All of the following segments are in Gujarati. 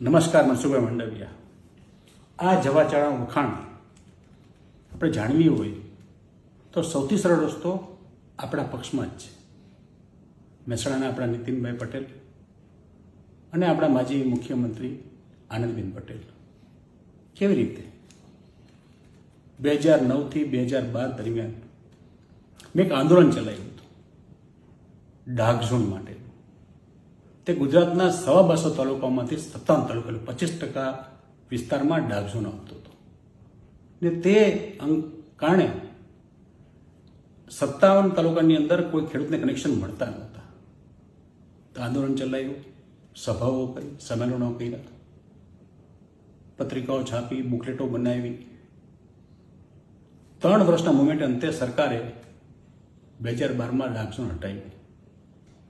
નમસ્કાર મનસુભાઈ મંડવિયા. આ જવાચાળા વખાણ આપણે જાણવી હોય તો સૌથી સરળ રસ્તો આપણા પક્ષમાં જ છે. મહેસાણાના આપણા નીતિનભાઈ પટેલ અને આપણા માજી મુખ્યમંત્રી આનંદબેન પટેલ. કેવી રીતે? બે હજાર નવથી બે હજાર બાર દરમિયાન મેં એક આંદોલન ચલાવ્યું હતું. ડાઘ ઝોન માટે. તે ગુજરાતના સવા બસો તાલુકામાંથી સત્તાવન તાલુકા પચીસ ટકા વિસ્તારમાં ડાઘ ઝોન આવતો હતો. ને તે કારણે સત્તાવન તાલુકાની અંદર કોઈ ખેડૂતને કનેક્શન મળતા નહોતા. આંદોલન ચલાવ્યું સભાઓ કરી, સંમેલનો કર્યા. પત્રિકાઓ છાપી, બુકલેટો બનાવી. ત્રણ વર્ષના મુમેન્ટ અંતે સરકારે બે હજાર બારમાં ડાઘ ઝોન હટાવી.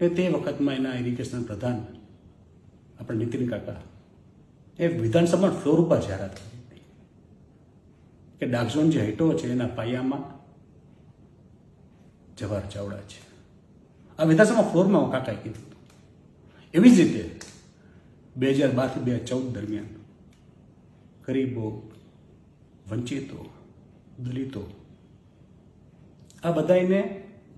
ને તે વખતમાં એના ઇરિગેશન પ્રધાન આપણે નીતિન કાકા એ વિધાનસભાના ફ્લોર ઉપર જાહેરાત હતી કે ડાકઝોન જે હેટો છે એના પાયામાં જવાહર ચાવડા છે આ વિધાનસભા ફ્લોરમાં હું કાકાએ કીધું એવી જ રીતે બે હજાર બારથી બે હજાર ચૌદ દરમિયાન ગરીબો વંચિતો દલિતો આ બધાને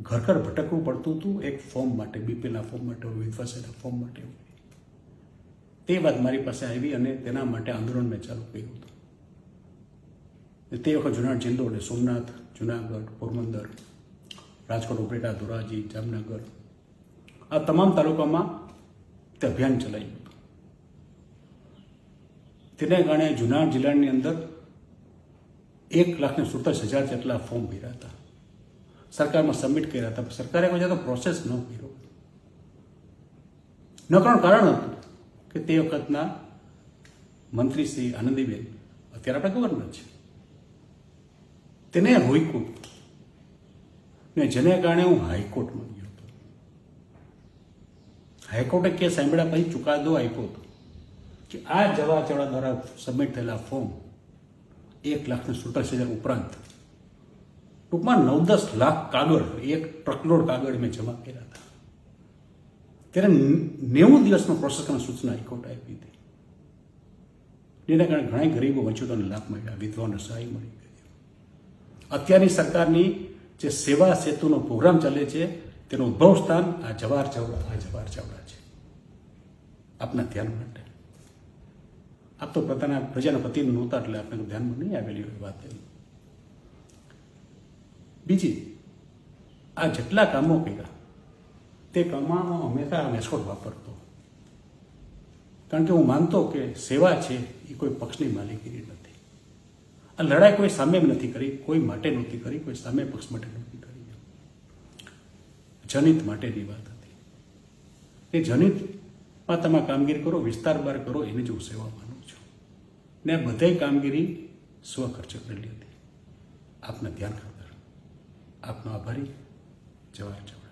ઘર ઘર ભટકવું પડતું હતું. એક ફોર્મ માટે બીપીના ફોર્મ માટે વિધવાસના ફોર્મ માટે. તે વાત મારી પાસે આવી અને તેના માટે આંદોલન મેં ચાલુ કર્યું હતું. તે વખત જુનાગઢ જિલ્લો એટલે સોમનાથ, જુનાગઢ, પોરબંદર, રાજકોટ ઉપરેટા ધોરાજી, જામનગર, આ તમામ તાલુકામાં તે અભિયાન ચલાવ્યું હતું. તેને કારણે જુનાગઢ જિલ્લાની અંદર એક લાખને સુડતાલીસ હજાર જેટલા ફોર્મ ભર્યા હતા. સરકારમાં સબમિટ કર્યા હતા સરકારે કોઈ તો પ્રોસેસ ન કર્યો. ન કરવાનું કારણ હતું કે તે વખતના મંત્રી શ્રી આનંદીબેન, અત્યારે આપણે ગવર્નર છે તેને રોક્યું ને જેને કારણે હું હાઈકોર્ટમાં ગયો હતો. હાઈકોર્ટે કેસ સાંભળ્યા પછી ચુકાદો આપ્યો હતો કે આ જવા ચડા દ્વારા સબમિટ થયેલા ફોર્મ એક લાખને સુડતાલીસ હજાર ઉપરાંત ટૂંકમાં નવ દસ લાખ કાગળ, એક ટ્રકલોડ કાગળ મેં જમા કર્યા હતા. ત્યારે નેવું દિવસમાં પ્રોસેસ સૂચના હાઈકોર્ટ આપી હતી. જેના કારણે ઘણા ગરીબો, વંચિતોને લાભ મળ્યા, વિધવાઓને સહાય મળી ગઈ. અત્યારની સરકારની જે સેવા સેતુનો પ્રોગ્રામ ચાલે છે, તેનું ઉદ્ભવ સ્થાન આ જવાહર ચાવડા, આ જવાહર ચાવડા છે. આપના ધ્યાન માટે. આપ તો પોતાના પ્રજાના પ્રતિનિધિ નહોતા એટલે આપણે ધ્યાનમાં નહીં આવેલી વાત એમ. બીજી, આ જેટલા કામો કર્યા, તે કામમાં હંમેશા મેસ્કોટ વાપરતો. કારણ કે હું માનતો કે સેવા છે, એ કોઈ પક્ષની માલિકીની નથી. આ લડાઈ કોઈ સામે નથી કરી, કોઈ માટે નહોતી કરી, કોઈ સામે પક્ષ માટે નહોતી કરી. જનિત માટેની વાત હતી. એ જનિતમાં તમે કામગીરી કરો, વિસ્તાર બાર કરો, એને જ હું સેવા માનું છું. ને આ બધાય કામગીરી સ્વખર્ચે કરેલી હતી. આપને ધ્યાન ખાતર આપનો આભારી. જવાહર જવાહર.